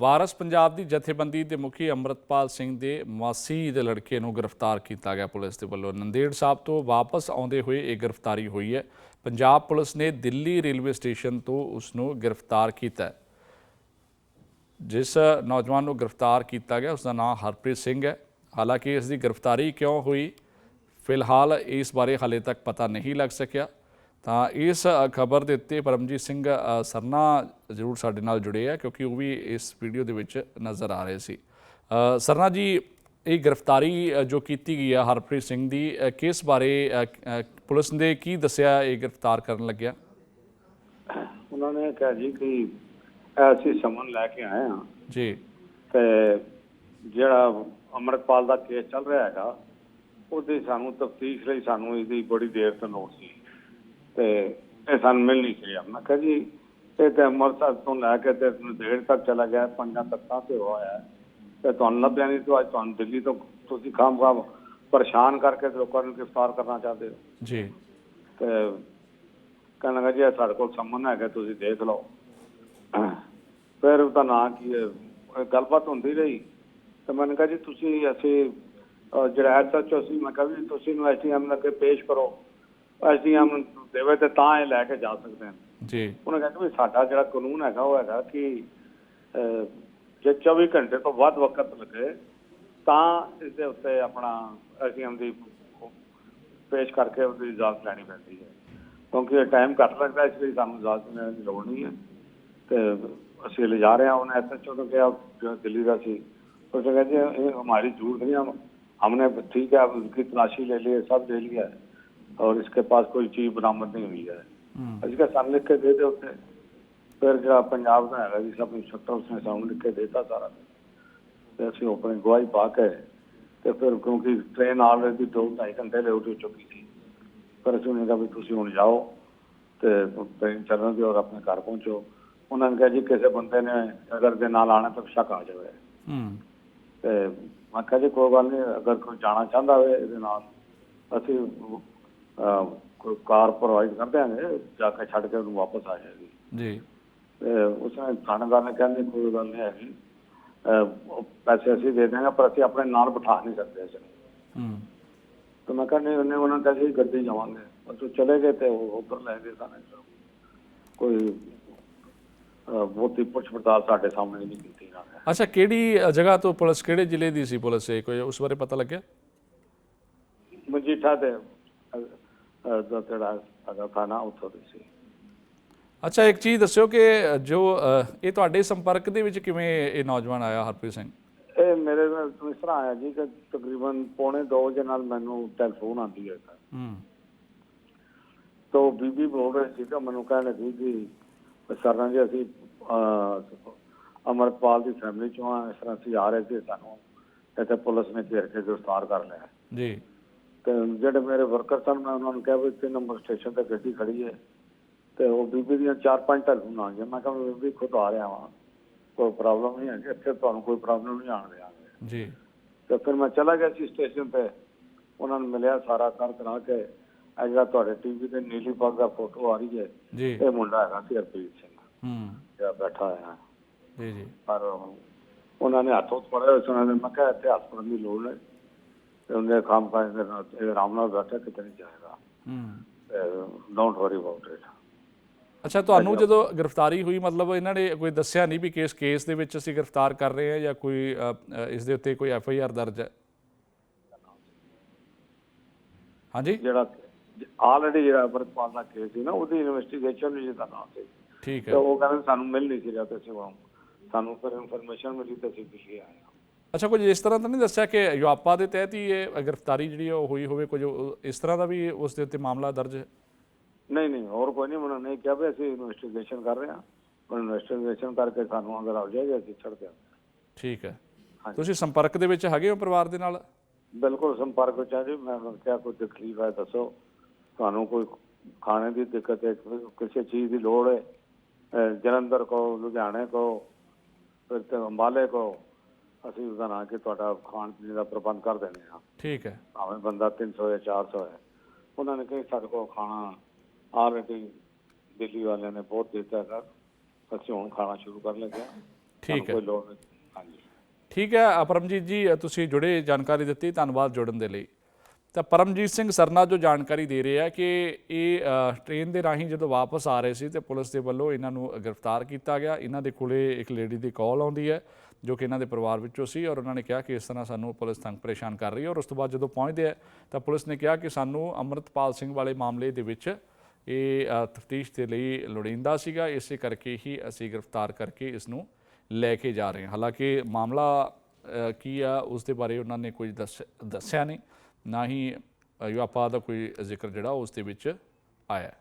ਵਾਰਸ ਪੰਜਾਬ ਦੀ ਜਥੇਬੰਦੀ ਦੇ ਮੁਖੀ ਅੰਮ੍ਰਿਤਪਾਲ ਸਿੰਘ ਦੇ ਮਾਸੀ ਦੇ ਲੜਕੇ ਨੂੰ ਗ੍ਰਿਫਤਾਰ ਕੀਤਾ ਗਿਆ ਪੁਲਿਸ ਦੇ ਵੱਲੋਂ। ਨੰਦੇੜ ਸਾਹਿਬ ਤੋਂ ਵਾਪਸ ਆਉਂਦੇ ਹੋਏ ਇਹ ਗ੍ਰਿਫਤਾਰੀ ਹੋਈ ਹੈ। ਪੰਜਾਬ ਪੁਲਿਸ ਨੇ ਦਿੱਲੀ ਰੇਲਵੇ ਸਟੇਸ਼ਨ ਤੋਂ ਉਸ ਨੂੰ ਗ੍ਰਿਫਤਾਰ ਕੀਤਾ ਹੈ। ਜਿਸ ਨੌਜਵਾਨ ਨੂੰ ਗ੍ਰਿਫਤਾਰ ਕੀਤਾ ਗਿਆ ਉਸ ਦਾ ਨਾਮ ਹਰਪ੍ਰੀਤ ਸਿੰਘ ਹੈ। ਹਾਲਾਂਕਿ ਇਸ ਦੀ ਗ੍ਰਿਫਤਾਰੀ ਕਿਉਂ ਹੋਈ, ਫਿਲਹਾਲ ਇਸ ਬਾਰੇ ਹਾਲੇ ਤੱਕ ਪਤਾ ਨਹੀਂ ਲੱਗ ਸਕਿਆ। ਤਾਂ ਇਸ ਖਬਰ ਦੇ ਉੱਤੇ ਪਰਮਜੀਤ ਸਿੰਘ ਸਰਨਾ ਜ਼ਰੂਰ ਸਾਡੇ ਨਾਲ ਜੁੜੇ ਆ ਕਿਉਂਕਿ ਉਹ ਵੀ ਇਸ ਵੀਡੀਓ ਦੇ ਵਿੱਚ ਨਜ਼ਰ ਆ ਰਹੇ ਸੀ। ਸਰਨਾ ਜੀ ਇਹ ਗ੍ਰਿਫਤਾਰੀ ਜੋ ਕੀਤੀ ਗਈ ਹੈ ਹਰਪ੍ਰੀਤ ਸਿੰਘ ਦੀ ਕਿਸ ਬਾਰੇ ਪੁਲਿਸ ਨੇ ਕੀ ਦੱਸਿਆ ਇਹ ਗ੍ਰਿਫਤਾਰ ਕਰਨ ਲੱਗਿਆ? ਉਹਨਾਂ ਨੇ ਕਿਹਾ ਜੀ ਕਿ ਅਸੀਂ ਸਮਨ ਲੈ ਕੇ ਆਏ ਹਾਂ। ਜੀ। ਤੇ ਜਿਹੜਾ ਅਮਰਪਾਲ ਦਾ ਕੇਸ ਚੱਲ ਰਿਹਾ ਹੈਗਾ ਉਹਦੀ ਸਾਨੂੰ ਤਫਤੀਸ਼ ਲਈ ਸਾਨੂੰ ਇਹਦੀ ਬੜੀ ਦੇਰ ਤੋਂ ਲੋੜ ਸੀ ਤੇ ਇਹ ਸਾਨੂੰ ਮਿਲ ਨਹੀਂ ਸੀ ਮੈਂ ਕਿਹਾ ਜੀ ਇਹ ਤੇ ਅੰਮ੍ਰਿਤਸਰ ਤੋਂ ਲੈ ਕੇ ਤੇ ਨੰਦੇੜ ਤੱਕ ਚਲਾ ਗਿਆ ਪੰਜਾਂ ਤੱਕਾਂ ਤੇ ਹੋਇਆ ਤੇ ਤੁਹਾਨੂੰ ਲੱਭਿਆ ਨਹੀਂ ਤੋਂ ਅੱਜ ਤੁਹਾਨੂੰ ਦਿੱਲੀ ਤੋਂ ਤੁਸੀਂ ਖਾਮ ਖਾਮ ਪਰੇਸ਼ਾਨ ਕਰਕੇ ਲੋਕਾਂ ਨੂੰ ਗ੍ਰਿਫਤਾਰ ਕਰਨਾ ਚਾਹਦੇ ਹੋ। ਜੀ। ਤੇ ਕਹਿਣ ਲੱਗਾ ਜੀ ਸਾਡੇ ਕੋਲ ਸੰਮਨ ਹੈਗਾ ਤੁਸੀਂ ਦੇਖ ਲਓ। ਫਿਰ ਉਹਦਾ ਨਾਂ ਕੀ ਗੱਲਬਾਤ ਹੁੰਦੀ ਰਹੀ। ਤੇ ਮੈਂ ਕਿਹਾ ਜੀ ਤੁਸੀਂ ਅਸੀਂ ਜਿਹੜਾ ਐਸਐਚਓ ਸੀ ਮੈਂ ਕਿਹਾ ਵੀ ਤੁਸੀਂ ਨੂੰ ਐਸਡੀਐਮ ਨਾਲ ਕੇ ਪੇਸ਼ ਕਰੋ। ਐਸਡੀਐਮ ਦੇਵੇ ਤੇ ਤਾਂ ਇਹ ਲੈ ਕੇ ਜਾ ਸਕਦੇ ਹਨ ਜੀ ਉਹਨੇ ਕਿਹਾ ਕਿ ਵੀ ਸਾਡਾ ਜਿਹੜਾ ਕਾਨੂੰਨ ਹੈਗਾ ਉਹ ਹੈਗਾ ਕਿ ਅਹ, ਜੇ 24 ਘੰਟੇ ਤੋਂ ਵੱਧ ਵਕਤ ਲੱਗੇ ਤਾਂ ਇਸ ਦੇ ਉੱਤੇ ਆਪਣਾ ਐਸਡੀਐਮ ਦੀ ਪੇਸ਼ ਕਰਕੇ ਉਹਦੀ ਇਜਾਜ਼ਤ ਲੈਣੀ ਪੈਂਦੀ ਹੈ ਕਿਉਂਕਿ ਇਹ ਟਾਈਮ ਘੱਟ ਲੱਗਦਾ ਇਸ ਲਈ ਸਾਨੂੰ ਇਜਾਜ਼ਤ ਲੈਣ ਦੀ ਲੋੜ ਨਹੀਂ ਹੈ ਤੇ ਅਸੀਂ ਲੈ ਜਾ ਰਹੇ ਹਾਂ ਉਹਨੇ ਐਸਐਚਓ ਨੂੰ ਕਿਹਾ ਜੋ ਦਿੱਲੀ ਦਾ ਸੀ ਉਹ ਕਹਿੰਦਾ ਜੀ ਇਹ हमारी जरूरत नहीं हम हमने ठीक है अब उसकी तलाशी ले ली है सब ले लिया है और इसके पास कोई चीज बरामद नहीं हुई है ਹੂੰ ਅਸੀਂ ਕਿਹਾ ਸਾਨੂੰ ਲਿਖ ਕੇ ਦੇ ਦਿਓ ਉੱਤੇ ਫਿਰ ਜਿਹੜਾ ਪੰਜਾਬ ਦਾ ਹੈਗਾ ਜੀ ਸਭ ਇੰਸਟਰਕਟਰ ਉਸਨੇ ਸਾਨੂੰ ਲਿਖ ਕੇ ਦੇਤਾ ਸਾਰਾ ਤੇ ਅਸੀਂ ਆਪਣੀ ਗਵਾਹੀ ਪਾ ਕੇ ਤੇ ਫਿਰ ਕਿਉਂਕਿ ਟ੍ਰੇਨ ਆਲਰੇਡੀ ਦੋ ਢਾਈ ਘੰਟੇ ਲੇਟ ਹੋ ਚੁੱਕੀ ਸੀ ਫਿਰ ਅਸੀਂ ਉਹਨੇ ਕਿਹਾ ਵੀ ਤੁਸੀਂ ਹੁਣ ਜਾਓ ਤੇ ਟ੍ਰੇਨ ਚੱਲਣ ਦਿਓ ਔਰ ਆਪਣੇ ਘਰ ਪਹੁੰਚੋ ਉਹਨਾਂ ਨੇ ਕਿਹਾ ਜੀ ਕਿਸੇ ਬੰਦੇ ਨੇ ਅਗਰ ਦੇ ਨਾਲ ਆਣਾ ਤਾਂ ਸ਼ੱਕ ਆ ਜਾਵੇ ਹੂੰ ਤੇ ਮੈਂ ਕਿਹਾ ਜੀ ਕੋਈ ਗੱਲ ਨਹੀਂ ਅਗਰ ਕੋਈ ਜਾਣਾ ਚਾਹੁੰਦਾ ਹੋਵੇ ਇਹਦੇ ਨਾਲ ਅਸੀਂ ਅਹ, ਕੋਈ ਕਾਰ ਪ੍ਰੋਵਾਈਡ ਕਰ ਦਿਆਂਗੇ ਜਾ ਕੇ ਛੱਡ ਕੇ ਉਹਨੂੰ ਵਾਪਸ ਆ ਜਾਏਗੀ ਜੀ। ਤੇ ਉਸਨੇ ਥਾਣੇਦਾਰ ਨੇ ਕਹਿੰਦੇ ਕੋਈ ਗੱਲ ਨਹੀਂ ਹੈਗੀ। ਪੈਸੇ ਅਸੀਂ ਦੇ ਦਿਆਂਗੇ ਪਰ ਅਸੀਂ ਆਪਣੇ ਨਾਲ ਬਿਠਾ ਨਹੀਂ ਸਕਦੇ ਇਸ ਨੂੰ ਹੂੰ। ਤੇ ਮੈਂ ਕਹਿੰਦੇ ਉਹਨੇ ਉਹਨਾਂ ਨੇ ਕਿਹਾ ਸੀ ਗੱਡੀ ਜਾਵਾਂਗੇ ਪਰ ਉਹ ਚਲੇ ਗਏ ਤੇ ਉਹ ਉੱਧਰ ਲੈ ਗਏ ਸਾਨੇ ਕੋਈ ਬਹੁਤੀ ਪੁੱਛ ਪੜਤਾਲ ਸਾਡੇ ਸਾਹਮਣੇ ਨਹੀਂ ਕੀਤੀ ਇਹਨਾਂ ਨੇ। ਅੱਛਾ ਕਿਹੜੀ ਜਗ੍ਹਾ ਤੋਂ ਪੁਲਿਸ ਕਿਹੜੇ ਜ਼ਿਲ੍ਹੇ ਦੀ ਸੀ ਪੁਲਿਸ ਇਹ? ਕੋਈ ਉਸ ਬਾਰੇ ਪਤਾ ਲੱਗਿਆ? ਮਜੀਠਾ ਤੇ ਜਿਹੜਾ ਹੈਗਾ ਥਾਣਾ ਉੱਥੋਂ ਦੀ ਸੀ। ਅੱਛਾ ਇੱਕ ਚੀਜ਼ ਦੱਸਿਓ ਕਿ ਜੋ ਇਹ ਤੁਹਾਡੇ ਸੰਪਰਕ ਦੇ ਵਿੱਚ ਕਿਵੇਂ ਇਹ ਨੌਜਵਾਨ ਆਇਆ ਹਰਪ੍ਰੀਤ ਸਿੰਘ? ਇਹ ਮੇਰੇ ਨਾਲ ਇਸ ਤਰ੍ਹਾਂ ਆਇਆ ਜੀ ਕਿ ਤਕਰੀਬਨ ਪੌਣੇ 2 ਵਜੇ ਨਾਲ ਮੈਨੂੰ ਟੈਲੀਫੋਨ ਆਉਂਦੀ ਹੈ। ਹੂੰ। ਤੋ ਬੀਬੀ ਬੋਲ ਰਹੀ ਸੀ ਤਾਂ ਮੈਨੂੰ ਕਹਿਣ ਲੱਗੀ ਕਿ ਸਰਨਾ ਜੀ ਅਸੀਂ ਅਮਰਪਾਲ ਦੀ ਫੈਮਿਲੀ ਚੋਂ ਆ ਇਸ ਤਰ੍ਹਾਂ ਅਸੀਂ ਆ ਰਹੇ ਸੀ ਸਾਨੂੰ ਇੱਥੇ ਪੁਲਿਸ ਨੇ ਘੇਰ ਕੇ ਗ੍ਰਿਫਤਾਰ ਕਰ ਲਿਆ। ਜੀ। ਤੇ ਜਿਹੜੇ ਮੇਰੇ ਵਰਕਰ ਸਨ ਮੈਂ ਉਹਨਾਂ ਨੂੰ ਕਿਹਾ ਵੀ ਤਿੰਨ ਨੰਬਰ ਸਟੇਸ਼ਨ ਤੇ ਗੱਡੀ ਖੜੀ ਹੈ ਤੇ ਉਹ ਬੀਬੀ ਦੀਆਂ ਚਾਰ ਪੰਜ ਟੈਲੀਫੋਨ ਆ ਗਏ ਮੈਂ ਕਿਹਾ ਬੀਬੀ ਖੁਦ ਆ ਰਿਹਾ ਵਾਂ। ਕੋਈ ਪ੍ਰੋਬਲਮ ਨਹੀਂ ਹੈ ਇੱਥੇ ਤੁਹਾਨੂੰ ਕੋਈ ਪ੍ਰੋਬਲਮ ਨਹੀਂ ਆਣ ਦਿਆਂਗੇ ਜੀ। ਤੇ ਫਿਰ ਮੈਂ ਚਲਾ ਗਿਆ ਸੀ ਸਟੇਸ਼ਨ ਤੇ। ਉਹਨਾਂ ਨੂੰ ਮਿਲਿਆ ਸਾਰਾ ਕਰ ਕਰਾ ਕੇ। ਜਿਹੜਾ ਤੁਹਾਡੇ ਟੀਵੀ ਤੇ ਨੀਲੀ ਪੱਗ ਦਾ ਫੋਟੋ ਆ ਰਹੀ ਹੈ। ਜੀ। ਇਹ ਮੁੰਡਾ ਹੈਗਾ ਸੀ ਹਰਪ੍ਰੀਤ ਸਿੰਘ। ਹੂੰ। ਜਿਹੜਾ ਬੈਠਾ ਹੋਇਆ ਹੈ। ਜੀ ਜੀ। ਪਰ ਉਹਨਾਂ ਨੇ ਹੱਥੋਂ ਫੜਿਆ ਹੋਇਆ ਸੀ। ਉਹਨਾਂ ਨੇ ਮੈਂ ਕਿਹਾ ਇੱਥੇ ਹੱਥ ਫੜਨ ਦੀ ਲੋੜ ਨਹੀਂ ਤੇ ਉਹਨੇ ਕੰਮ ਕਾਜ ਦੇ ਨਾਲ ਇਹ ਆਰਾਮ ਨਾਲ ਬੈਠਾ ਕਿਤੇ ਨਹੀਂ ਜਾਏਗਾ। ਹੂੰ। ਡੋਂਟ ਵਰੀ ਅਬਾਊਟ ਇਟ ਅੱਛਾ ਤੁਹਾਨੂੰ ਜਦੋਂ ਗ੍ਰਿਫਤਾਰੀ ਹੋਈ ਮਤਲਬ ਇਹਨਾਂ ਨੇ ਕੋਈ ਦੱਸਿਆ ਨਹੀਂ ਵੀ ਕਿਸ ਕੇਸ ਦੇ ਵਿੱਚ ਅਸੀਂ ਗ੍ਰਿਫਤਾਰ ਕਰ ਰਹੇ ਹਾਂ ਜਾਂ ਕੋਈ ਇਸ ਦੇ ਉੱਤੇ ਕੋਈ ਐਫ ਆਈ ਆਰ ਦਰਜ ਹੈ? ਹਾਂਜੀ? ਜਿਹੜਾ ਆਲਰੇਡੀ ਜਿਹੜਾ ਅਮਰਪਾਲ ਦਾ ਕੇਸ ਸੀ ਨਾ ਉਹਦੀ ਇਨਵੈਸਟੀਗੇਸ਼ਨ ਵਿੱਚ ਦਾ ਨਾਮ ਸੀ। ਠੀਕ ਤੇ ਹੈ ਉਹ ਕਹਿੰਦੇ ਸਾਨੂੰ ਮਿਲ ਨਹੀਂ ਸੀ ਰਿਹਾ ਤੇ ਅਸੀਂ ਸਾਨੂੰ ਫਿਰ ਇਨਫੋਰਮੇਸ਼ਨ ਮਿਲੀ ਤੇ ਅਸੀਂ ਦਿੱਲੀ ਆਏ ਅੱਛਾ ਕੁਝ ਇਸ ਤਰ੍ਹਾਂ ਤਾਂ ਨਹੀਂ ਦੱਸਿਆ ਕਿ ਯੂਆਪਾ ਦੇ ਤਹਿਤ ਹੀ ਇਹ ਗ੍ਰਿਫਤਾਰੀ ਜਿਹੜੀ ਹੈ ਉਹ ਹੋਈ ਹੋਵੇ ਕੁਝ ਉਹ- ਇਸ ਤਰ੍ਹਾਂ ਦਾ ਵੀ ਉਸ ਦੇ ਉੱਤੇ ਮਾਮਲਾ ਦਰਜ ਹੈ ਨਹੀਂ ਨਹੀਂ ਹੋਰ ਕੋਈ ਨਹੀਂ ਉਹਨਾਂ ਨੇ ਕਿਹਾ ਵੀ ਅਸੀਂ ਇਨਵੈਸਟੀਗੇਸ਼ਨ ਕਰ ਰਹੇ ਹਾਂ ਉਹ ਇਨਵੈਸਟੀਗੇਸ਼ਨ ਕਰਕੇ ਸਾਨੂੰ ਅਗਰ ਆ ਜਾਏਗਾ ਅਸੀਂ ਛੱਡ ਦਿਆਂਗੇ ਠੀਕ ਹੈ ਹਾਂਜੀ। ਤੁਸੀਂ ਸੰਪਰਕ ਦੇ ਵਿੱਚ ਹੈਗੇ ਹੋ ਪਰਿਵਾਰ ਦੇ ਨਾਲ ਬਿਲਕੁਲ ਸੰਪਰਕ ਵਿੱਚ ਆ ਜੀ ਮੈਂ ਉਹਨਾਂ ਨੂੰ ਕਿਹਾ ਕੋਈ ਤਕਲੀਫ ਹੈ ਦੱਸੋ ਤੁਹਾਨੂੰ ਕੋਈ ਖਾਣੇ ਦੀ ਦਿੱਕਤ ਹੈ ਕਿਸੇ ਚੀਜ਼ ਦੀ ਲੋੜ ਹੈ ਅਹ ਜਲੰਧਰ ਕੋ ਲੁਧਿਆਣੇ ਕੋ ਫਿਰ ਤੇ ਅੰਬਾਲੇ ਕੋ ਅਸੀਂ ਉਹਦਾ ਨਾਂ ਕਿ ਤੁਹਾਡਾ ਖਾਣ ਪੀਣ ਦਾ ਪ੍ਰਬੰਧ ਕਰ ਦਿੰਦੇ ਹਾਂ। ਠੀਕ ਹੈ। ਭਾਵੇਂ ਬੰਦਾ 300 ਜਾਂ 400 ਹੈ। ਉਹਨਾਂ ਨੇ ਕਿਹਾ ਸਾਡੇ ਕੋਲ ਖਾਣਾ ਆਲਰੇਡੀ ਦਿੱਲੀ ਵਾਲਿਆਂ ਨੇ ਬਹੁਤ ਦਿੱਤਾ ਹੈ ਅਸੀਂ ਹੁਣ ਖਾਣਾ ਸ਼ੁਰੂ ਕਰ ਲੱਗੇ ਹਾਂ। ਠੀਕ ਹੈ। ਕੋਈ ਲੋੜ ਨਹੀਂ। ਹਾਂਜੀ। ਠੀਕ ਹੈ। ਅਪਰਮਜੀਤ ਜੀ ਤੁਸੀਂ ਜੁੜੇ ਜਾਣਕਾਰੀ ਦਿੱਤੀ। ਧੰਨਵਾਦ ਜੁੜਨ ਦੇ ਲਈ। ਤਾਂ ਪਰਮਜੀਤ ਸਿੰਘ ਸਰਨਾ ਜੋ ਜਾਣਕਾਰੀ ਦੇ ਰਿਹਾ ਕਿ ਇਹ ਟ੍ਰੇਨ ਦੇ ਰਾਹੀਂ ਜਦੋਂ ਵਾਪਸ ਆ ਰਹੇ ਸੀ ਤੇ ਪੁਲਿਸ ਦੇ ਵੱਲੋਂ ਇਹਨਾਂ ਨੂੰ ਗ੍ਰਿਫਤਾਰ ਕੀਤਾ ਗਿਆ। ਇਹਨਾਂ ਦੇ ਕੋਲੇ ਇੱਕ ਲੇਡੀ ਦੀ ਕਾਲ ਆਉਂਦੀ ਹੈ, ਜੋ ਕਿ ਇਹਨਾਂ ਦੇ ਪਰਿਵਾਰ ਵਿੱਚੋਂ ਸੀ ਔਰ ਉਹਨਾਂ ਨੇ ਕਿਹਾ ਕਿ ਇਸ ਤਰ੍ਹਾਂ ਸਾਨੂੰ ਪੁਲਿਸ ਤੰਗ ਪਰੇਸ਼ਾਨ ਕਰ ਰਹੀ ਹੈ ਔਰ ਉਸ ਤੋਂ ਬਾਅਦ ਜਦੋਂ ਪਹੁੰਚਦੇ ਆ, ਤਾਂ ਪੁਲਿਸ ਨੇ ਕਿਹਾ ਕਿ ਸਾਨੂੰ ਅੰਮ੍ਰਿਤਪਾਲ ਸਿੰਘ ਵਾਲੇ ਮਾਮਲੇ ਦੇ ਵਿੱਚ ਇਹ ਤਫਤੀਸ਼ ਦੇ ਲਈ ਲੋੜੀਂਦਾ ਸੀਗਾ। ਇਸੇ ਕਰਕੇ ਹੀ ਅਸੀਂ ਗ੍ਰਿਫਤਾਰ ਕਰਕੇ ਇਸ ਨੂੰ ਲੈ ਕੇ ਜਾ ਰਹੇ ਹਾਂ। ਹਾਲਾਂਕਿ ਮਾਮਲਾ ਕੀ ਆ, ਉਸ ਦੇ ਬਾਰੇ ਉਹਨਾਂ ਨੇ ਕੁਝ ਦੱਸ, ਦੱਸਿਆ ਨਹੀਂ। ਨਾ ਹੀ ਅਯਾਪਾ ਦਾ ਕੋਈ ਜ਼ਿਕਰ ਜਿਹੜਾ ਉਸ ਦੇ ਵਿੱਚ ਆਇਆ।